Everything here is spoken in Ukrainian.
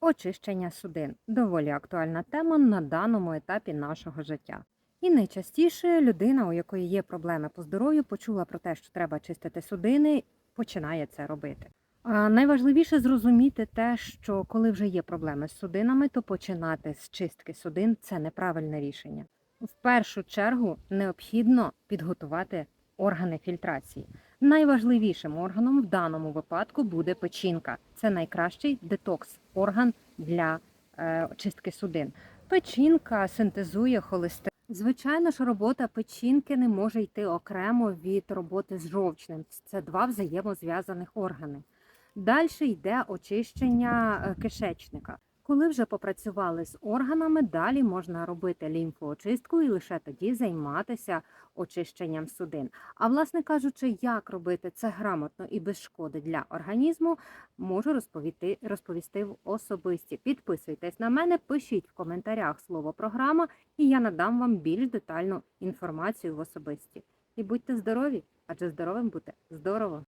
Очищення судин доволі актуальна тема на даному етапі нашого життя. І найчастіше людина, у якої є проблеми по здоров'ю, почула про те, що треба чистити судини, починає це робити. А найважливіше зрозуміти те, що коли вже є проблеми з судинами, то починати з чистки судин це неправильне рішення. В першу чергу необхідно підготувати органи фільтрації. Найважливішим органом в даному випадку буде печінка. Це найкращий детокс орган для е, очистки судин. Печінка синтезує холестерин. Звичайно ж, робота печінки не може йти окремо від роботи з жовчним. Це два взаємозв'язаних органи. Далі йде очищення е, кишечника. Коли вже попрацювали з органами, далі можна робити лімфоочистку і лише тоді займатися очищенням судин. А власне кажучи, як робити це грамотно і без шкоди для організму, можу розповісти, розповісти в особисті. Підписуйтесь на мене, пишіть в коментарях слово програма, і я надам вам більш детальну інформацію в особисті. І будьте здорові, адже здоровим бути здорово.